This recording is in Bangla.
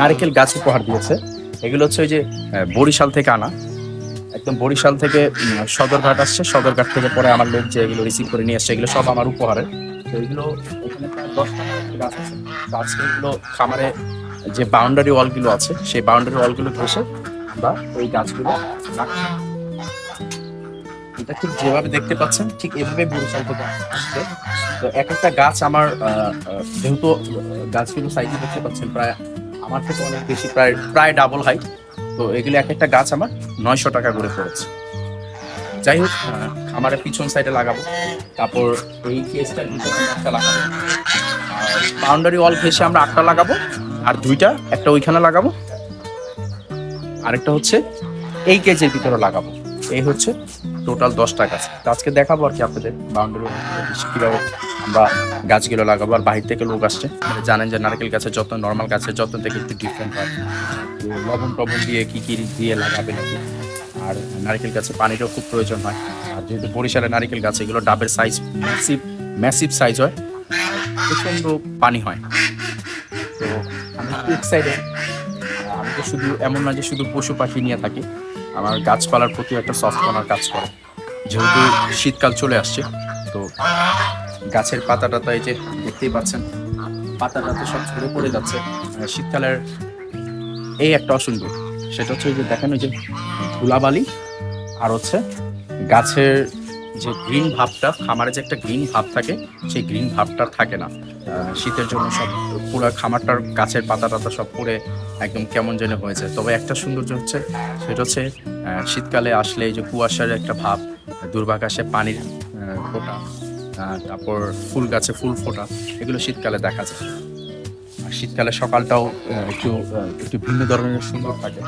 নারকেল গাছ উপহার দিয়েছে। এগুলো হচ্ছে ওই যে বরিশাল থেকে আনা। একদম বরিশাল থেকে সদরঘাট আসছে। সদরঘাট থেকে পরে আমার লোক যে এগুলো রিসিভ করে নিয়ে আসছে, এগুলো সব আমার উপহারে। তো এগুলো এখানে প্রায় দশটা গাছ আছে। খামারে যে বাউন্ডারি ওয়ালগুলো আছে, সেই বাউন্ডারি ওয়ালগুলো ঘেসে বা ওই গাছগুলো এটা ঠিক যেভাবে দেখতে পাচ্ছেন, ঠিক এভাবে বরিশাল থেকে আসছে। তো এক একটা গাছ আমার যেহেতু গাছগুলো সাইজে দেখতে পাচ্ছেন, প্রায় আমার থেকে অনেক বেশি প্রায় প্রায় ডাবল হাইট তো এগুলো এক একটা গাছ আমার নয়শো টাকা করে পড়েছে। যাই হোক আমার পিছন সাইডে লাগাবো। তারপর এই ভিতরে একটা লাগাবো। বাউন্ডারি ওয়াল ঘেসে আমরা আটটা লাগাবো, আর দুইটা একটা ওইখানে লাগাবো। আরেকটা হচ্ছে এই কেজের ভিতরে লাগাবো। এই হচ্ছে টোটাল দশটা গাছ। আজকে দেখাবো আর কি আপনাদের বাউন্ডারি কীভাবে আমরা গাছগুলো লাগাবো আর বাহির থেকে লোক আসছে। মানে জানেন যে নারকেল গাছের যত্ন নর্মাল গাছের যত্ন থেকে একটু ডিফারেন্ট হয়। তো লবণ টবণ দিয়ে কী কী দিয়ে লাগাবে নাকি? আর নারকেল গাছে পানিরও খুব প্রয়োজন হয়। আর যেহেতু বরিশালের নারকেল গাছ, এগুলো ডাবের সাইজ ম্যাসিভ ম্যাসিভ সাইজ হয়। প্রচণ্ড পানি হয়। তো আমি এক্সাইটেড আমি তো শুধু এমন না যে শুধু পশু পাখি নিয়ে থাকি। আমার গাছপালার প্রতি একটা সফট কর্নার কাজ করে। যেহেতু শীতকাল চলে আসছে, তো গাছের পাতাটা টাতা এই যে দেখতেই পাচ্ছেন, পাতাটা তো সব ঝরে পড়ে যাচ্ছে। শীতকালের এই একটা অসুন্দর, সেটা হচ্ছে যে দেখেন ওই যে ধুলাবালি, আর হচ্ছে গাছের যে গ্রিন ভাবটা, খামারে যে একটা গ্রিন ভাব থাকে, সেই গ্রিন ভাবটা থাকে না। শীতের জন্য সব পুরো খামারটার গাছের পাতা টাতা সব পড়ে একদম কেমন যেন হয়েছে। তবে একটা সৌন্দর্য হচ্ছে, সেটা হচ্ছে শীতকালে আসলে এই যে কুয়াশার একটা ভাব, দুর্বাকাশে পানির ফোঁটা। তারপর ফুল গাছে ফুল ফোটা, এগুলো শীতকালে দেখা যায়। আর শীতকালে সকালটাও একটু একটু ভিন্ন ধরনের সুন্দর থাকে।